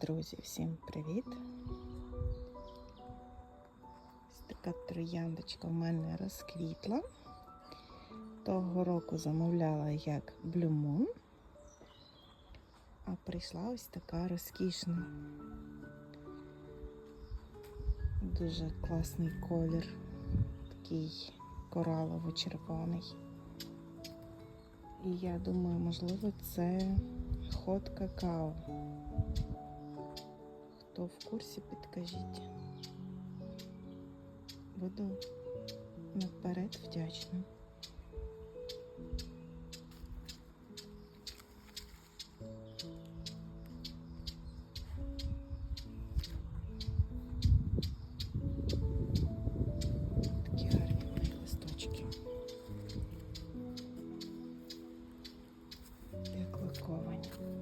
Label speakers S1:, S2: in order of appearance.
S1: Друзі, всім привіт! Ось така трояндочка в мене розквітла. Того року замовляла як Blue Moon, а прийшла ось така розкішна. Дуже класний колір, такий коралово-червоний. І я думаю, можливо, це ход какао. Хто в курсі, підкажіть. Буду наперед вдячна. Для кликування.